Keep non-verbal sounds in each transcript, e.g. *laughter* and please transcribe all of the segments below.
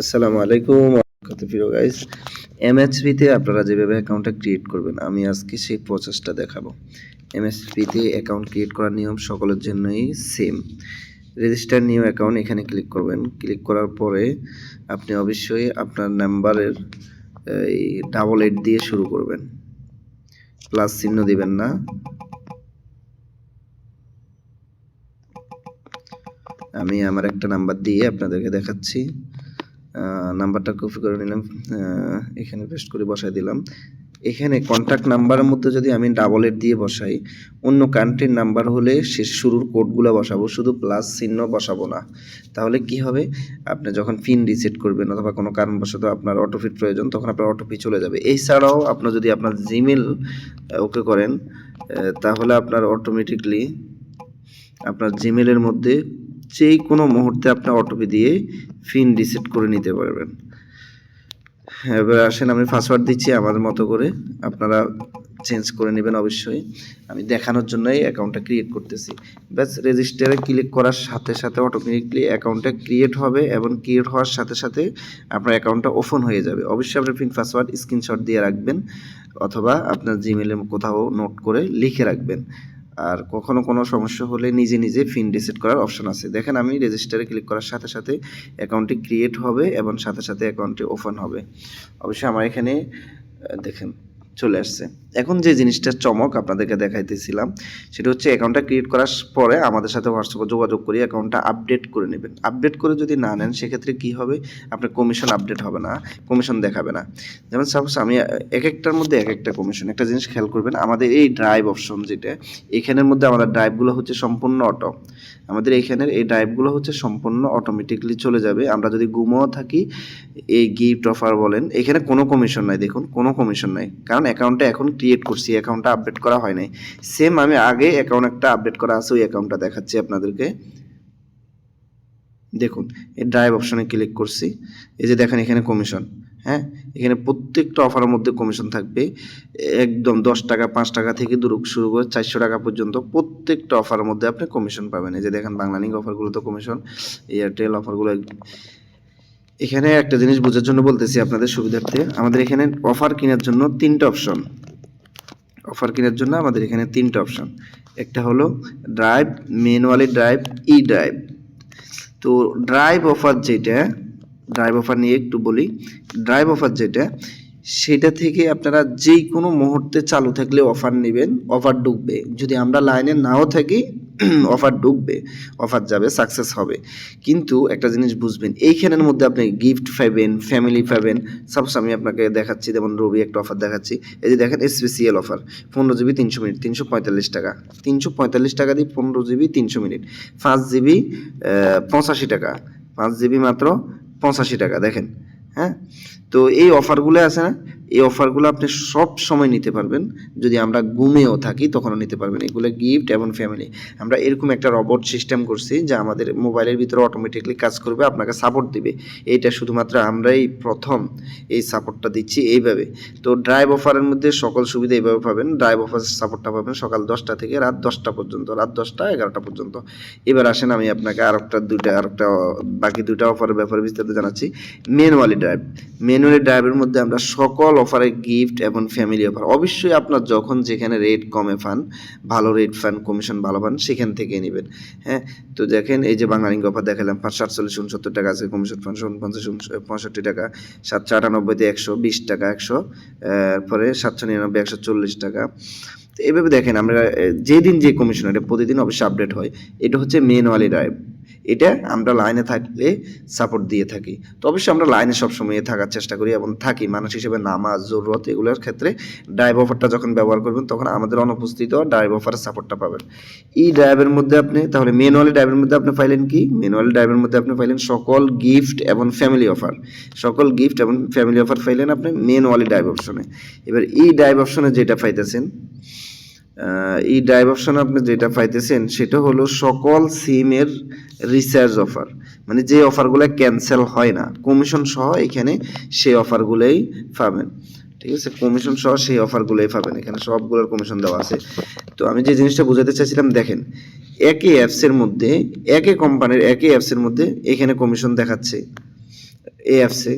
আসসালামু আলাইকুম কত গাইস এমএচপিতে আপনারা যেভাবে অ্যাকাউন্টটা ক্রিয়েট করবেন, আমি আজকে সেই প্রসেসটা দেখাবো। এমএচপিতে অ্যাকাউন্ট ক্রিয়েট করার নিয়ম সকলের জন্যই সেম রেজিস্টার নিউ অ্যাকাউন্ট এখানে ক্লিক করবেন। ক্লিক করার পরে আপনি অবশ্যই আপনার নাম্বারের এই ডাবল এইট দিয়ে শুরু করবেন। প্লাস চিহ্ন দিবেন না। আমি আমার একটা নাম্বার দিয়ে আপনাদেরকে দেখাচ্ছি। নাম্বারটা কপি করে নিলাম এখানে পেস্ট করে বসাই দিলাম। এখানে কন্ট্যাক্ট নাম্বারের মধ্যে যদি আমি ডাবল এড দিয়ে বসাই, অন্য কান্ট্রির নাম্বার হলে সে শুরুর কোডগুলো বসাবো, শুধু প্লাস চিহ্ন বসাবো না। তাহলে কি হবে? আপনি যখন পিন রিসেট করবেন অথবা কোনো কারণবশত আপনার অটোফিট প্রয়োজন, তখন আপনার অটোপি চলে যাবে। এছাড়াও আপনি যদি আপনার জিমেল ওকে করেন তাহলে আপনার অটোমেটিকলি আপনার জিমেলের মধ্যে যেই কোনো মুহূর্তে আপনি অটোপি দিয়ে পিন রিসেট করে নিতে পারবেন। এবার আসেন, আমি পাসওয়ার্ড দিচ্ছি আমার মতো করে। আপনারা চেঞ্জ করে নেবেন অবশ্যই। আমি দেখানোর জন্যই অ্যাকাউন্টটা ক্রিয়েট করতেছি। ব্যাস রেজিস্টারে ক্লিক করার সাথে সাথে অটোমেটিকলি অ্যাকাউন্টটা ক্রিয়েট হবে এবং ক্রিয়েট হওয়ার সাথে সাথে আপনার অ্যাকাউন্টটা ওপেন হয়ে যাবে। অবশ্যই আপনার পিন পাসওয়ার্ড স্ক্রিনশট দিয়ে রাখবেন অথবা আপনার জিমেলে কোথাও নোট করে লিখে রাখবেন। আর কখনো কোনো সমস্যা হলে নিজে নিজে ফিন রিসেট করার অপশন আছে। দেখেন আমি রেজিস্টারে ক্লিক করার সাথে সাথে অ্যাকাউন্টটি ক্রিয়েট হবে এবং সাথে সাথে অ্যাকাউন্টটি ওপেন হবে। অবশ্যই আমার এখানে দেখেন চলে আসছে। এখন যে জিনিসটার চমক আপনাদেরকে দেখাইতেছিলাম, সেটা হচ্ছে অ্যাকাউন্টটা ক্রিয়েট করার পরে আমাদের সাথে হোয়াটসঅ্যাপে যোগাযোগ করে অ্যাকাউন্টটা আপডেট করে নেবেন। আপডেট করে যদি না নেন, সেক্ষেত্রে কি হবে? আপনার কমিশন আপডেট হবে না কমিশন দেখাবে না। যেমন সাপোজ আমি এক একটার মধ্যে এক একটা কমিশন একটা জিনিস খেয়াল করবেন, আমাদের এই ড্রাইভ অপশন যেটা, এখানের মধ্যে আমাদের ড্রাইভগুলো হচ্ছে সম্পূর্ণ অটো আমাদের এখানের এই ড্রাইভগুলো হচ্ছে সম্পূর্ণ অটোমেটিকলি চলে যাবে। আমরা যদি গুমও থাকি, এই গিফট অফার বলেন, এখানে কোনো কমিশন নাই, দেখুন, কোনো কমিশন নাই। কারণ অ্যাকাউন্টটা এখন ক্রিয়েট করছি অ্যাকাউন্টটা আপডেট করা হয় নাই। সেম আমি আগে অ্যাকাউন্ট একটা আপডেট করা আছে, ওই অ্যাকাউন্টটা দেখাচ্ছি আপনাদেরকে। দেখুন, এই ড্রাইভ অপশনে ক্লিক করছি। এই যে দেখেন এখানে কমিশন হ্যাঁ? এখানে প্রত্যেকটা অফারের মধ্যে কমিশন থাকবে। একদম দশ টাকা, পাঁচ টাকা থেকে দূর শুরু করে চারশো টাকা পর্যন্ত প্রত্যেকটা অফারের মধ্যে আপনি কমিশন পাবেন। এই যে দেখেন বাংলা লিঙ্ক অফারগুলো তো কমিশন এয়ারটেল অফারগুলো এখানে একটা জিনিস বোঝার জন্য বলতেছি আপনাদের সুবিধার্থে, আমাদের এখানে অফার কেনার জন্য তিনটা অপশন অফার কেনার জন্য আমাদের এখানে তিনটা অপশন একটা হলো ড্রাইভ ম্যানুয়ালি ড্রাইভ ই ড্রাইভ তো ড্রাইভ অফার যেটা ড্রাইভ অফার নিয়ে একটু বলি। ড্রাইভ অফার যেটা, সেটা থেকে আপনারা যেই কোনো মুহূর্তে চালু থাকলে অফার নেবেন অফার ঢুকবে। যদি আমরা লাইনে নাও থাকি *clears throat* অফার ঢুকবে অফার যাবে সাকসেস হবে। কিন্তু একটা জিনিস বুঝবেন, এইখানের মধ্যে আপনি গিফট পাবেন ফ্যামিলি পাবেন সাপোজ আমি আপনাকে দেখাচ্ছি, যেমন রবি একটা অফার দেখাচ্ছি। এই যে দেখেন স্পেশিয়াল অফার পনেরো জিবি তিনশো মিনিট, তিনশো পঁয়তাল্লিশ টাকা। তিনশো পঁয়তাল্লিশ টাকা দিয়ে পনেরো জিবি তিনশো মিনিট। পাঁচ জিবি পঁচাশি টাকা। পাঁচ জিবি মাত্র পঁচাশি টাকা দেখেন হ্যাঁ? তো এই অফারগুলো আছে না? এই অফারগুলো আপনি সব সময় নিতে পারবেন। যদি আমরা ঘুমেও থাকি, তখনও নিতে পারবেন। এগুলো গিফট এবং ফ্যামিলি আমরা এরকম একটা রবট সিস্টেম করছি যা আমাদের মোবাইলের ভিতরে অটোমেটিকলি কাজ করবে, আপনাকে সাপোর্ট দিবে। এইটা শুধুমাত্র আমরাই প্রথম এই সাপোর্টটা দিচ্ছি এইভাবে। তো ড্রাইভ অফারের মধ্যে সকল সুবিধা এইভাবে পাবেন। ড্রাইভ অফার সাপোর্টটা পাবেন সকাল দশটা থেকে রাত দশটা পর্যন্ত, রাত দশটা এগারোটা পর্যন্ত। এবার আসেন আমি আপনাকে আর একটা দুইটা আর একটা বাকি দুইটা অফারের ব্যাপারে বিস্তারিত জানাচ্ছি। ম্যানুয়ালি ড্রাইভ ম্যানুয়ালি ড্রাইভের মধ্যে আমরা সকল অফারে গিফট এবং ফ্যামিলি অফার অবশ্যই আপনার যখন যেখানে রেট কমে পান, ভালো রেট পান কমিশন ভালো পান, সেখান থেকে নেবেন। হ্যাঁ তো দেখেন এই যে বাঙালি অফার দেখালাম, পাঁচশো আটচল্লিশ, উনসত্তর টাকা আছে কমিশন পাঁচশো উনপঞ্চাশ পঁয়ষট্টি টাকা, সাতশো আটানব্বইতে একশো, বিশ টাকা একশো পরে সাতশো নিরানব্বই, একশো চল্লিশ টাকা। তো এভাবে দেখেন আমরা যেদিন যে কমিশন এটা প্রতিদিন অবশ্যই আপডেট হয়, এটা হচ্ছে ম্যানুয়ালি ড্রাইভ এটা আমরা লাইনে থাকলে সাপোর্ট দিয়ে থাকি। তো অবশ্যই আমরা লাইনে সবসময় থাকার চেষ্টা করি এবং থাকি। মানুষ হিসেবে নামাজ, জরুরত এগুলোর ক্ষেত্রে ড্রাইভ অফারটা যখন ব্যবহার করবেন, তখন আমাদের অনুপস্থিত ড্রাইভ অফারের সাপোর্টটা পাবেন। এই ড্রাইভের মধ্যে আপনি, তাহলে ম্যানুয়ালি ড্রাইভের মধ্যে আপনি পাইলেন কি? ম্যানুয়ালি ড্রাইভের মধ্যে আপনি পাইলেন সকল গিফট এবং ফ্যামিলি অফার সকল গিফট এবং ফ্যামিলি অফার পাইলেন আপনি ম্যানুয়ালি ড্রাইভ অপশনে এবার এই ড্রাইভ অপশনে যেটা পাইতেছেন এই ড্রাইভ অপশনে আপনি যেটা পাইতেছেন, সেটা হলো সকল সিমের রিচার্জ অফার মানে যে অফারগুলো ক্যান্সেল হয় না কমিশন সহ এখানে সেই অফারগুলোই পাবেন। ঠিক আছে? কমিশন সহ সেই অফারগুলোই পাবেন। এখানে সবগুলোর কমিশন দেওয়া আছে। তো আমি যে জিনিসটা বোঝাতে চাইছিলাম, দেখেন, একই অ্যাপসের মধ্যে, একই কোম্পানির একই অ্যাপসের মধ্যে এখানে কমিশন দেখাচ্ছে। এই অ্যাপসে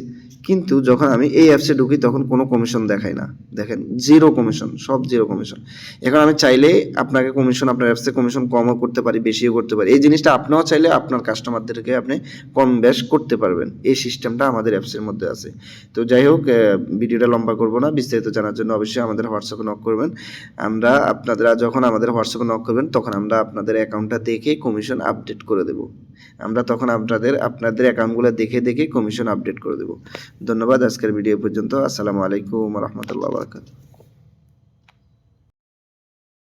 কিন্তু যখন আমি এই অ্যাপসে ঢুকি, তখন কোনো কমিশন দেখায় না। দেখেন জিরো কমিশন সব জিরো কমিশন এখন আমি চাইলে আপনাকে কমিশন আপনার অ্যাপসে কমিশন কমও করতে পারি, বেশিও করতে পারি। এই জিনিসটা আপনিও চাইলে আপনার কাস্টমারদেরকে আপনি কম বেশ করতে পারবেন। এই সিস্টেমটা আমাদের অ্যাপসের মধ্যে আছে। তো যাই হোক ভিডিওটা লম্বা করব না। বিস্তারিত জানার জন্য অবশ্যই আমাদের হোয়াটসঅ্যাপে নক করবেন। আমরা আপনারা যখন আমাদের হোয়াটসঅ্যাপে নক করবেন, তখন আমরা আপনাদের অ্যাকাউন্টটা দেখে কমিশন আপডেট করে দেব। আমরা তখন আপনাদের আপনাদের অ্যাকাউন্টগুলো দেখে দেখে কমিশন আপডেট করে দেবো। ধন্যবাদ আজকের ভিডিও পর্যন্ত। আসসালামু আলাইকুম রহমতুল্লাহ বারকাত